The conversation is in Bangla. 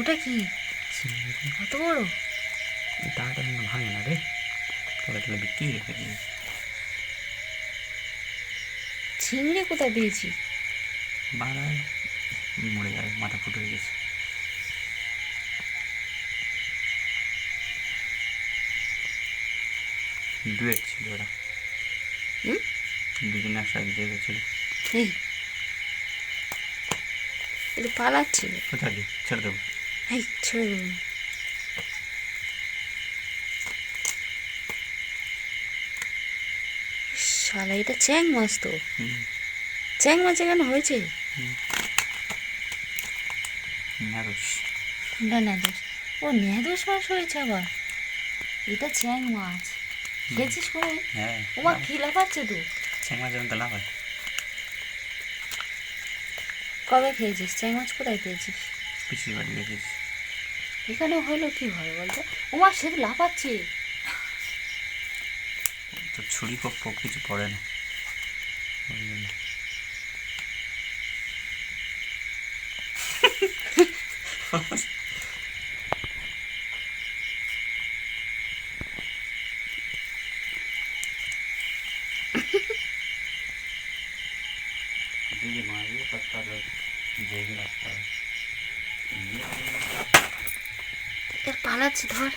ওটা কি? কত বড়? টাকাটা কিন্তু ভাঙে না রে। তবে তাহলে বিক্রি দিই চিংড়ি কোথায় পেয়েছি? বাড়ায় মরে যাবে মাথা ফুটো হয়ে গেছে। ডুয়েট ছিল ওরা হুম? দুজনে একসাথে এই। এটা পালাচ্ছে কোথায় ছেড়ে দেবো। ছেড়ে শালা এটা চ্যাং মাছ তো। চ্যাং মাছ এখানে হয়েছে? ন্যারোস না না দোষ ও ন্যাদোষ মাছ হয়েছে আবার। এটা চ্যাং মাছ। খেয়েছিস করে হ্যাঁ। ও মা কি লাফাচ্ছে তো? চ্যাং মাছ যেমন তো লাভ হয় কবে খেয়েছিস? চ্যাং মাছ কোথায় পেয়েছিস? পিছিয়ে বাড়ি গেছিস এখানে হলো কি হবে বলতো? ও মা সে তো লাফাচ্ছে। তো ছুরি কোপ কিছু পড়ে না। হবে। এর পালাচ্ছে ধর।